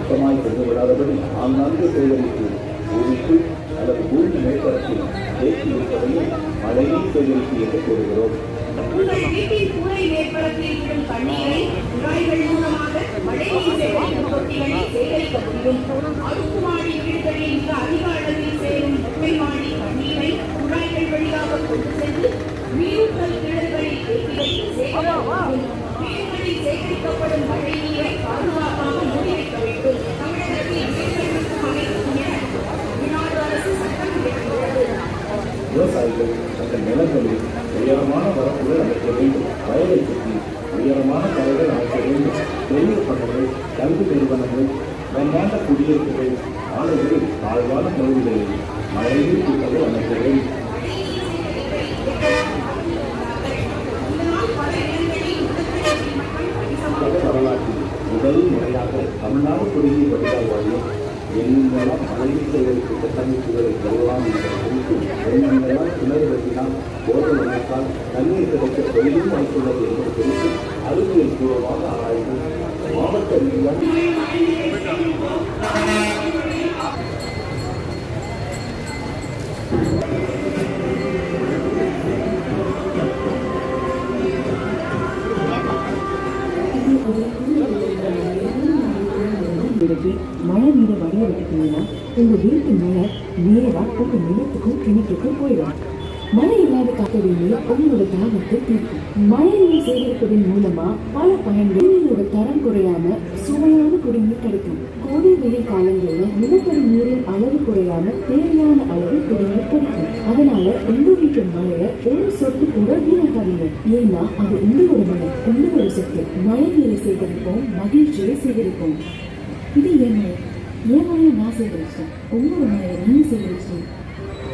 மொத்தமாய் கொண்டு விடாதபடி ஆங்காங்கு சேகரித்து பூமிக்குள் அல்லது பூமி மேற்பரப்பில் தேக்கி இருப்பதையும் மழையும் சேகரித்து என்று கூறுகிறோம். சேகரிக்க முடியும். அடுக்குமாடி வீடுகளில் மிக அதிக அளவில் சேரும் மொட்டை மாடி அந்த நிலங்களில் உயரமான வரப்புகள் அமைக்க வேண்டும். வயலை சுற்றி உயரமான கலைகள் அமைக்க வேண்டும். பெரிய பண்ணைகள் கல்வி நிறுவனங்கள் பிரம்மாண்ட குடியிருப்புகள் ஆலைகளில் தாழ்வான பகுதிகளில் மழையில் கூட்டங்கள் அமைக்க வேண்டும். வரலாற்றில் முதல் முறையாக தமிழ்நாடு குடிநீர் வடிகால் வாரியம் எங்கெல்லாம் மழைநீர் சேகரிப்பு கட்டமைப்புகளை பெறலாம் என்பது குறித்து எங்கெங்கெல்லாம் கிணறு வெட்டினால் போதல் அமைத்தால் தண்ணீர் கிடைக்க பெரிதும் வாய்ப்புள்ளது என்பது குறித்து அறிவியல் பூர்வமாக ஆராய்ந்து விலகி மழை நீரை வடிய விட்டுட்டீங்கன்னா உங்க வீட்டு மழை நேரா உங்க நிலத்துக்கும் கிணத்துக்கும் போயிடும் மழை இல்லாத காத்தடி உங்களோட தாகத்தை தீர்க்கும். மழை சேகரிப்பதன் மூலமா பல பயன்கள் நீரோட தரம் குறையாம சுவையான குடிநீர் கிடைக்கும். கோடை வெயில் காலங்களில் நிலத்தடி நீரின் அளவு குறையாம தேவையான அளவு குடிநீர் கிடைக்கும். அதனால உங்க வீட்டு மழைய ஒரு சொட்டு கூட வீணாக்காதீங்க ஏன்னா அது உங்களோட மழை உங்களோட சொத்து. மழை நீரை சேகரிப்போம் மகிழ்ச்சியை சேகரிப்போம். ఇది ఏమై ఏమై నా సేవ ఇష్టం ఒవ్వొరు నేరు నీ సేవ ఇష్టం